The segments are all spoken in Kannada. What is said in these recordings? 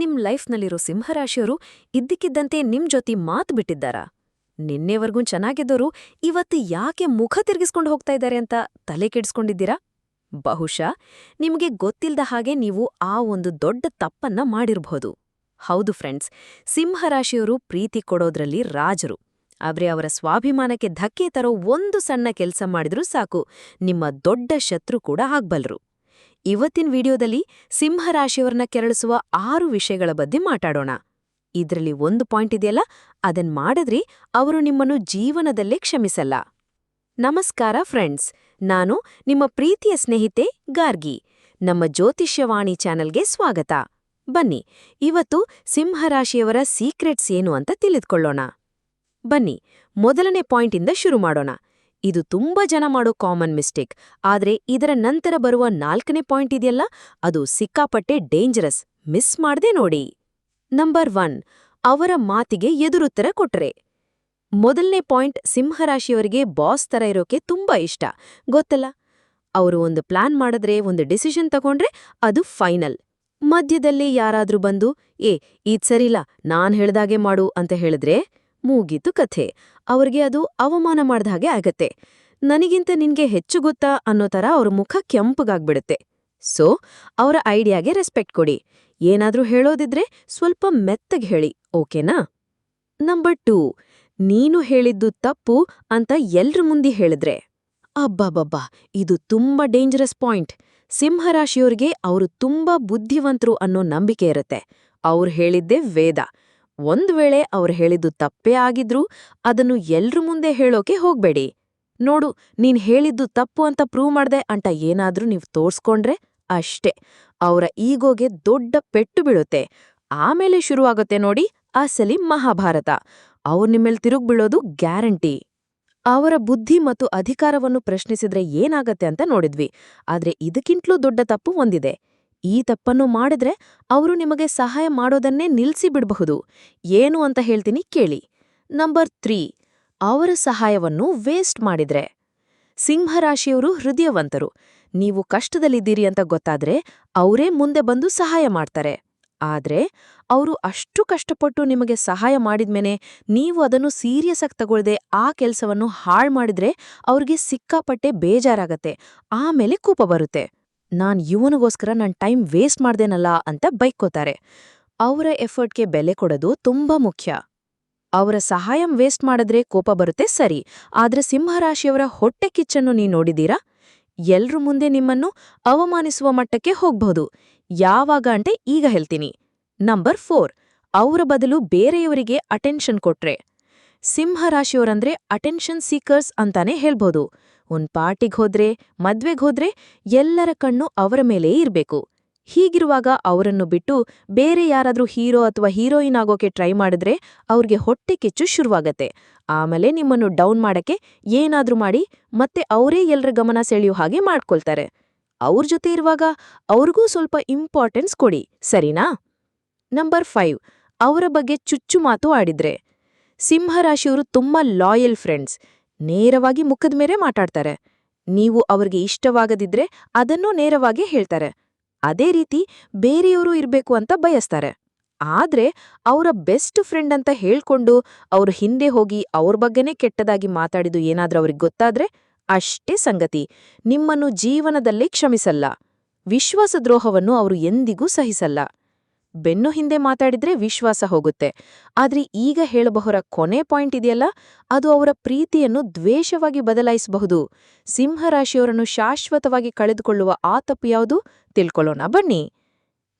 ನಿಮ್ ಲೈಫ್ನಲ್ಲಿರೋ ಸಿಂಹರಾಶಿಯವರು ಇದ್ದಕ್ಕಿದ್ದಂತೆ ನಿಮ್ ಜೊತೆ ಮಾತು ಬಿಟ್ಟಿದ್ದಾರಾ? ನಿನ್ನೆವರೆಗೂ ಚೆನ್ನಾಗಿದ್ದವರು ಇವತ್ತು ಯಾಕೆ ಮುಖ ತಿರುಗಿಸ್ಕೊಂಡು ಹೋಗ್ತಾ ಇದ್ದಾರೆ ಅಂತ ತಲೆ ಕೆಡಿಸ್ಕೊಂಡಿದ್ದೀರಾ? ಬಹುಶಃ ನಿಮಗೆ ಗೊತ್ತಿಲ್ಲದ ಹಾಗೆ ನೀವು ಆ ಒಂದು ದೊಡ್ಡ ತಪ್ಪನ್ನ ಮಾಡಿರ್ಬಹುದು ಹೌದು ಫ್ರೆಂಡ್ಸ್, ಸಿಂಹರಾಶಿಯವರು ಪ್ರೀತಿ ಕೊಡೋದ್ರಲ್ಲಿ ರಾಜರು. ಆದ್ರೆ ಅವರ ಸ್ವಾಭಿಮಾನಕ್ಕೆ ಧಕ್ಕೆ ತರೋ ಒಂದು ಸಣ್ಣ ಕೆಲಸ ಮಾಡಿದ್ರೂ ಸಾಕು, ನಿಮ್ಮ ದೊಡ್ಡ ಶತ್ರು ಕೂಡ ಆಗ್ಬಲ್ರು. ಇವತ್ತಿನ ವಿಡಿಯೋದಲ್ಲಿ ಸಿಂಹರಾಶಿಯವರನ್ನ ಕೆರಳಿಸುವ ಆರು ವಿಷಯಗಳ ಬಗ್ಗೆ ಮಾತಾಡೋಣ. ಇದ್ರಲ್ಲಿ ಒಂದು ಪಾಯಿಂಟ್ ಇದೆಯಲ್ಲ, ಅದನ್ ಮಾಡಿದ್ರೆ ಅವರು ನಿಮ್ಮನ್ನು ಜೀವನದಲ್ಲೇ ಕ್ಷಮಿಸಲ್ಲ. ನಮಸ್ಕಾರ ಫ್ರೆಂಡ್ಸ್, ನಾನು ನಿಮ್ಮ ಪ್ರೀತಿಯ ಸ್ನೇಹಿತೆ ಗಾರ್ಗಿ. ನಮ್ಮ ಜ್ಯೋತಿಷ್ಯವಾಣಿ ಚಾನೆಲ್ಗೆ ಸ್ವಾಗತ. ಬನ್ನಿ, ಇವತ್ತು ಸಿಂಹರಾಶಿಯವರ ಸೀಕ್ರೆಟ್ಸ್ ಏನು ಅಂತ ತಿಳಿದುಕೊಳ್ಳೋಣ. ಬನ್ನಿ, ಮೊದಲನೇ ಪಾಯಿಂಟಿಂದ ಶುರು ಮಾಡೋಣ. ಇದು ತುಂಬಾ ಜನ ಮಾಡೋ ಕಾಮನ್ ಮಿಸ್ಟೇಕ್ ಆದ್ರೆ ಇದರ ನಂತರ ಬರುವ ನಾಲ್ಕನೇ ಪಾಯಿಂಟ್ ಇದೆಯಲ್ಲ? ಅದು ಸಿಕ್ಕಾಪಟ್ಟೆ ಡೇಂಜರಸ್ ಮಿಸ್ ಮಾಡದೆ ನೋಡಿ. ನಂಬರ್ ಒನ್ ಅವರ ಮಾತಿಗೆ ಎದುರುತ್ತರ ಕೊಟ್ರೆ. ಮೊದಲನೇ ಪಾಯಿಂಟ್ ಸಿಂಹರಾಶಿಯವರಿಗೆ ಬಾಸ್ ತರ ಇರೋಕೆ ತುಂಬಾ ಇಷ್ಟ. ಗೊತ್ತಲ್ಲ? ಅವರು ಒಂದು ಪ್ಲಾನ್ ಮಾಡಿದ್ರೆ, ಒಂದು ಡಿಸಿಷನ್ ತಗೊಂಡ್ರೆ ಅದು ಫೈನಲ್ ಮಧ್ಯದಲ್ಲಿ ಯಾರಾದ್ರೂ ಬಂದು, ಏ ಇದ್ ಸರಿಲ್ಲ ನಾನ್ ಹೇಳ್ದಾಗೆ ಮಾಡು ಅಂತ ಹೇಳಿದ್ರೆ? ಮೂಗಿತು ಕಥೆ. ಅವ್ರಿಗೆ ಅದು ಅವಮಾನ ಮಾಡ್ದ ಹಾಗೆ ಆಗತ್ತೆ. ನನಗಿಂತ ನಿನ್ಗೆ ಹೆಚ್ಚು ಗೊತ್ತಾ ಅನ್ನೋ ತರ ಅವ್ರ ಮುಖ ಕೆಂಪಗಾಗ್ಬಿಡುತ್ತೆ. ಸೊ, ಅವರ ಐಡಿಯಾಗೆ ರೆಸ್ಪೆಕ್ಟ್ ಕೊಡಿ. ಏನಾದ್ರೂ ಹೇಳೋದಿದ್ರೆ ಸ್ವಲ್ಪ ಮೆತ್ತಗ್ ಹೇಳಿ, ಓಕೆನಾ? ನಂಬರ್ ಟೂ ನೀನು ಹೇಳಿದ್ದು ತಪ್ಪು ಅಂತ ಎಲ್ರ ಮುಂದೆ ಹೇಳಿದ್ರೆ. ಅಬ್ಬಾಬಬ್ಬಾ ಇದು ತುಂಬಾ ಡೇಂಜರಸ್ ಪಾಯಿಂಟ್ ಸಿಂಹರಾಶಿಯೋರಿಗೆ ಅವರು ತುಂಬಾ ಬುದ್ಧಿವಂತರು ಅನ್ನೋ ನಂಬಿಕೆ ಇರುತ್ತೆ. ಅವ್ರು ಹೇಳಿದ್ದೇ ವೇದ. ಒಂದ್ ವೇಳೆ ಅವ್ರು ಹೇಳಿದ್ದು ತಪ್ಪೇ ಆಗಿದ್ರೂ ಅದನ್ನು ಎಲ್ರ ಮುಂದೆ ಹೇಳೋಕೆ ಹೋಗ್ಬೇಡಿ. ನೋಡು, ನೀನ್ ಹೇಳಿದ್ದು ತಪ್ಪು ಅಂತ ಪ್ರೂವ್ ಮಾಡ್ದೆ ಅಂತ ಏನಾದ್ರೂ ನೀವ್ ತೋರ್ಸ್ಕೊಂಡ್ರೆ ಅಷ್ಟೇ. ಅವರ ಈಗೋಗೆ ದೊಡ್ಡ ಪೆಟ್ಟು ಬೀಳುತ್ತೆ. ಆಮೇಲೆ ಶುರುವಾಗುತ್ತೆ ನೋಡಿ ಅಸಲಿ ಮಹಾಭಾರತ. ಅವ್ರ ನಿಮ್ಮೇಲೆ ತಿರುಗ್ ಬೀಳೋದು ಗ್ಯಾರಂಟಿ. ಅವರ ಬುದ್ಧಿ ಮತ್ತು ಅಧಿಕಾರವನ್ನು ಪ್ರಶ್ನಿಸಿದ್ರೆ ಏನಾಗತ್ತೆ ಅಂತ ನೋಡಿದ್ವಿ. ಆದ್ರೆ ಇದಕ್ಕಿಂತಲೂ ದೊಡ್ಡ ತಪ್ಪು ಒಂದಿದೆ. ಈ ತಪ್ಪನ್ನು ಮಾಡಿದ್ರೆ ಅವರು ನಿಮಗೆ ಸಹಾಯ ಮಾಡೋದನ್ನೇ ನಿಲ್ಸಿ ಬಿಡಬಹುದು ಏನು ಅಂತ ಹೇಳ್ತೀನಿ ಕೇಳಿ. Number three. ಅವರ ಸಹಾಯವನ್ನು ವೇಸ್ಟ್ ಮಾಡಿದ್ರೆ. ಸಿಂಹರಾಶಿಯವರು ಹೃದಯವಂತರು. ನೀವು ಕಷ್ಟದಲ್ಲಿದ್ದೀರಿ ಅಂತ ಗೊತ್ತಾದ್ರೆ ಅವರೇ ಮುಂದೆ ಬಂದು ಸಹಾಯ ಮಾಡ್ತಾರೆ. ಆದ್ರೆ ಅವರು ಅಷ್ಟು ಕಷ್ಟಪಟ್ಟು ನಿಮಗೆ ಸಹಾಯ ಮಾಡಿದ್ಮೇನೆ ನೀವು ಅದನ್ನು ಸೀರಿಯಸ್ ಆಗಿ ತಗೊಳ್ಳದೆ ಆ ಕೆಲಸವನ್ನು ಹಾಳು ಮಾಡಿದ್ರೆ ಅವ್ರಿಗೆ ಸಿಕ್ಕಾಪಟ್ಟೆ ಬೇಜಾರಾಗತ್ತೆ. ಆಮೇಲೆ ಕೋಪ ಬರುತ್ತೆ. ನಾನ್ ಇವನಿಗೋಸ್ಕರ ನನ್ ಟೈಮ್ ವೇಸ್ಟ್ ಮಾಡ್ದೇನಲ್ಲ ಅಂತ ಬೈಕೋತಾರೆ ಅವರ ಎಫರ್ಟ್ಗೆ ಬೆಲೆ ಕೊಡೋದು ತುಂಬಾ ಮುಖ್ಯ. ಅವರ ಸಹಾಯಂ ವೇಸ್ಟ್ ಮಾಡಿದ್ರೆ ಕೋಪ ಬರುತ್ತೆ ಸರಿ, ಆದ್ರೆ ಸಿಂಹರಾಶಿಯವರ ಹೊಟ್ಟೆ ಕಿಚ್ಚನ್ನು ನೀ ನೋಡಿದೀರಾ ಎಲ್ರ ಮುಂದೆ ನಿಮ್ಮನ್ನು ಅವಮಾನಿಸುವ ಮಟ್ಟಕ್ಕೆ ಹೋಗ್ಬಹುದು. ಯಾವಾಗ ಅಂಟೆ ಈಗ ಹೇಳ್ತೀನಿ. ನಂಬರ್ ಫೋರ್, ಅವರ ಬದಲು ಬೇರೆಯವರಿಗೆ ಅಟೆನ್ಷನ್ ಕೊಟ್ರೆ. ಸಿಂಹರಾಶಿಯವರಂದ್ರೆ ಅಟೆನ್ಷನ್ ಸೀಕರ್ಸ್ ಅಂತಾನೆ ಹೇಳ್ಬೋದು. ಒಂದ್ ಪಾರ್ಟಿಗ್ ಹೋದ್ರೆ, ಮದ್ವೆಗ್ ಹೋದ್ರೆ ಎಲ್ಲರ ಕಣ್ಣು ಅವರ ಮೇಲೇ ಇರ್ಬೇಕು. ಹೀಗಿರುವಾಗ ಅವರನ್ನು ಬಿಟ್ಟು ಬೇರೆ ಯಾರಾದ್ರೂ ಹೀರೋ ಅಥವಾ ಹೀರೋಯಿನ್ ಆಗೋಕೆ ಟ್ರೈ ಮಾಡಿದ್ರೆ ಅವ್ರಿಗೆ ಹೊಟ್ಟೆ ಕಿಚ್ಚು ಶುರುವಾಗತ್ತೆ. ಆಮೇಲೆ ನಿಮ್ಮನ್ನು ಡೌನ್ ಮಾಡಕ್ಕೆ ಏನಾದ್ರೂ ಮಾಡಿ ಮತ್ತೆ ಅವರೇ ಎಲ್ರ ಗಮನ ಸೆಳೆಯೋ ಹಾಗೆ ಮಾಡ್ಕೊಳ್ತಾರೆ. ಅವ್ರ ಜೊತೆ ಇರುವಾಗ ಅವ್ರಿಗೂ ಸ್ವಲ್ಪ ಇಂಪಾರ್ಟೆನ್ಸ್ ಕೊಡಿ, ಸರಿನಾ? ನಂಬರ್ ಫೈವ್, ಅವರ ಬಗ್ಗೆ ಚುಚ್ಚು ಮಾತು ಆಡಿದ್ರೆ. ಸಿಂಹರಾಶಿಯವರು ತುಂಬಾ ಲಾಯಲ್ ಫ್ರೆಂಡ್ಸ್. ನೇರವಾಗಿ ಮುಖದ ಮೇಲೆ ಮಾತಾಡ್ತಾರೆ. ನೀವು ಅವರಿಗೆ ಇಷ್ಟವಾಗದಿದ್ರೆ ಅದನ್ನೂ ನೇರವಾಗಿ ಹೇಳ್ತಾರೆ. ಅದೇ ರೀತಿ ಬೇರೆಯವರು ಇರಬೇಕು ಅಂತ ಬಯಸ್ತಾರೆ. ಆದ್ರೆ ಅವರ ಬೆಸ್ಟ್ ಫ್ರೆಂಡ್ ಅಂತ ಹೇಳ್ಕೊಂಡು ಅವ್ರ ಹಿಂದೆ ಹೋಗಿ ಅವ್ರ ಬಗ್ಗೆನೇ ಕೆಟ್ಟದಾಗಿ ಮಾತಾಡಿದು ಏನಾದ್ರೂ ಅವ್ರಿಗೆ ಗೊತ್ತಾದ್ರೆ ಅಷ್ಟೇ ಸಂಗತಿ. ನಿಮ್ಮನ್ನು ಜೀವನದಲ್ಲೇ ಕ್ಷಮಿಸಲ್ಲ. ವಿಶ್ವಾಸದ್ರೋಹವನ್ನು ಅವರು ಎಂದಿಗೂ ಸಹಿಸಲ್ಲ. ಬೆನ್ನು ಹಿಂದೆ ಮಾತಾಡಿದ್ರೆ ವಿಶ್ವಾಸ ಹೋಗುತ್ತೆ. ಆದ್ರೆ ಈಗ ಹೇಳಬಹುರ ಕೊನೆ ಪಾಯಿಂಟ್ ಇದೆಯಲ್ಲ? ಅದು ಅವರ ಪ್ರೀತಿಯನ್ನು ದ್ವೇಷವಾಗಿ ಬದಲಾಯಿಸಬಹುದು. ಸಿಂಹರಾಶಿಯವರನ್ನು ಶಾಶ್ವತವಾಗಿ ಕಳೆದುಕೊಳ್ಳುವ ಆ ತಪ್ಪು ಯಾವುದು? ತಿಳ್ಕೊಳ್ಳೋಣ, ಬನ್ನಿ.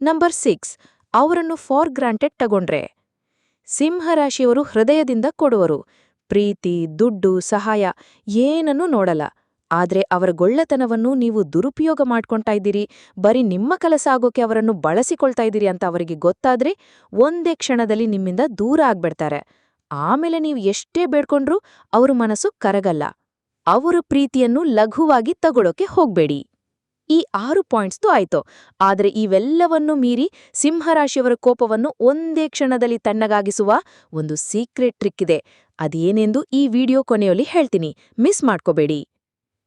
ನಂಬರ್ ಸಿಕ್ಸ್, ಅವರನ್ನು ಫಾರ್ ಗ್ರಾಂಟೆಡ್ ತಗೊಂಡ್ರೆ. ಸಿಂಹರಾಶಿಯವರು ಹೃದಯದಿಂದ ಕೊಡುವರು. ಪ್ರೀತಿ, ದುಡ್ಡು, ಸಹಾಯ, ಏನನ್ನೂ ನೋಡಲ್ಲ. ಆದ್ರೆ ಅವರ ಗೊಳ್ಳತನವನ್ನು ನೀವು ದುರುಪಯೋಗ ಮಾಡ್ಕೊಳ್ತಾ ಇದ್ದೀರಿ, ಬರೀ ನಿಮ್ಮ ಕೆಲಸ ಆಗೋಕೆ ಅವರನ್ನು ಬಳಸಿಕೊಳ್ತಾ ಇದ್ದೀರಿ ಅಂತ ಅವರಿಗೆ ಗೊತ್ತಾದ್ರೆ ಒಂದೇ ಕ್ಷಣದಲ್ಲಿ ನಿಮ್ಮಿಂದ ದೂರ ಆಗ್ಬಿಡ್ತಾರೆ. ಆಮೇಲೆ ನೀವು ಎಷ್ಟೇ ಬೇಡ್ಕೊಂಡ್ರೂ ಅವ್ರ ಮನಸ್ಸು ಕರಗಲ್ಲ. ಅವರು ಪ್ರೀತಿಯನ್ನು ಲಘುವಾಗಿ ತಗೊಳೋಕೆ ಹೋಗ್ಬೇಡಿ. ಈ ಆರು ಪಾಯಿಂಟ್ಸ್ದು ಆಯ್ತು. ಆದರೆ ಇವೆಲ್ಲವನ್ನೂ ಮೀರಿ ಸಿಂಹರಾಶಿಯವರ ಕೋಪವನ್ನು ಒಂದೇ ಕ್ಷಣದಲ್ಲಿ ತಣ್ಣಗಾಗಿಸುವ ಒಂದು ಸೀಕ್ರೆಟ್ ಟ್ರಿಕ್ ಇದೆ. ಅದೇನೆಂದು ಈ ವಿಡಿಯೋ ಕೊನೆಯಲ್ಲಿ ಹೇಳ್ತೀನಿ. ಮಿಸ್ ಮಾಡ್ಕೋಬೇಡಿ.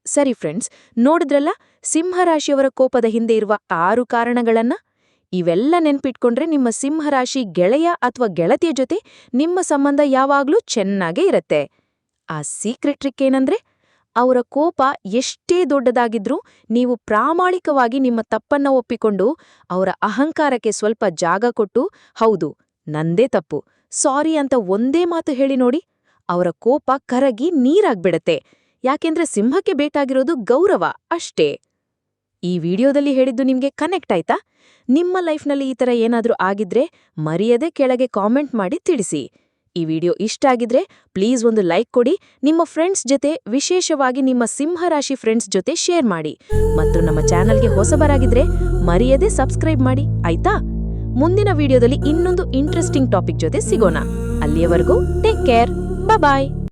ಸರಿ ಫ್ರೆಂಡ್ಸ್, ನೋಡಿದ್ರಲ್ಲ, ಸಿಂಹರಾಶಿಯವರ ಕೋಪದ ಹಿಂದೆ ಇರುವ ಆರು ಕಾರಣಗಳನ್ನ? ಇವೆಲ್ಲ ನೆನ್ಪಿಟ್ಕೊಂಡ್ರೆ ನಿಮ್ಮ ಸಿಂಹರಾಶಿ ಗೆಳೆಯ ಅಥವಾ ಗೆಳತಿಯ ಜೊತೆ ನಿಮ್ಮ ಸಂಬಂಧ ಯಾವಾಗ್ಲೂ ಚೆನ್ನಾಗೇ ಇರತ್ತೆ. ಆ ಸೀಕ್ರೆಟ್ ಟ್ರಿಕ್ ಏನಂದ್ರೆ, ಅವರ ಕೋಪ ಎಷ್ಟೇ ದೊಡ್ಡದಾಗಿದ್ರೂ ನೀವು ಪ್ರಾಮಾಣಿಕವಾಗಿ ನಿಮ್ಮ ತಪ್ಪನ್ನ ಒಪ್ಪಿಕೊಂಡು ಅವರ ಅಹಂಕಾರಕ್ಕೆ ಸ್ವಲ್ಪ ಜಾಗ ಕೊಟ್ಟು, ಹೌದು, ನಂದೇ ತಪ್ಪು, ಸಾರಿ ಅಂತ ಒಂದೇ ಮಾತು ಹೇಳಿ ನೋಡಿ, ಅವರ ಕೋಪ ಕರಗಿ ನೀರಾಗ್ಬಿಡತ್ತೆ. ಯಾಕೆಂದ್ರೆ ಸಿಂಹಕ್ಕೆ ಬೇಕಾಗಿರೋದು ಗೌರವ ಅಷ್ಟೇ. ಈ ವಿಡಿಯೋದಲ್ಲಿ ಹೇಳಿದ್ದು ನಿಮ್ಗೆ ಕನೆಕ್ಟ್ ಆಯ್ತಾ? ನಿಮ್ಮ ಲೈಫ್ನಲ್ಲಿ ಈ ಥರ ಏನಾದರೂ ಆಗಿದ್ರೆ ಮರೆಯದೆ ಕೆಳಗೆ ಕಾಮೆಂಟ್ ಮಾಡಿ ತಿಳಿಸಿ. ಈ ವಿಡಿಯೋ ಇಷ್ಟ ಆಗಿದ್ರೆ ಪ್ಲೀಸ್ ಒಂದು ಲೈಕ್ ಕೊಡಿ, ನಿಮ್ಮ ಫ್ರೆಂಡ್ಸ್ ಜೊತೆ, ವಿಶೇಷವಾಗಿ ನಿಮ್ಮ ಸಿಂಹರಾಶಿ ಫ್ರೆಂಡ್ಸ್ ಜೊತೆ ಶೇರ್ ಮಾಡಿ. ಮತ್ತು ನಮ್ಮ ಚಾನಲ್ಗೆ ಹೊಸಬರಾಗಿದ್ರೆ ಮರೆಯದೆ ಸಬ್ಸ್ಕ್ರೈಬ್ ಮಾಡಿ, ಆಯ್ತಾ? ಮುಂದಿನ ವಿಡಿಯೋದಲ್ಲಿ ಇನ್ನೊಂದು ಇಂಟ್ರೆಸ್ಟಿಂಗ್ ಟಾಪಿಕ್ ಜೊತೆ ಸಿಗೋಣ. ಅಲ್ಲಿಯವರೆಗೂ ಟೇಕ್ ಕೇರ್ ಬಾಯ್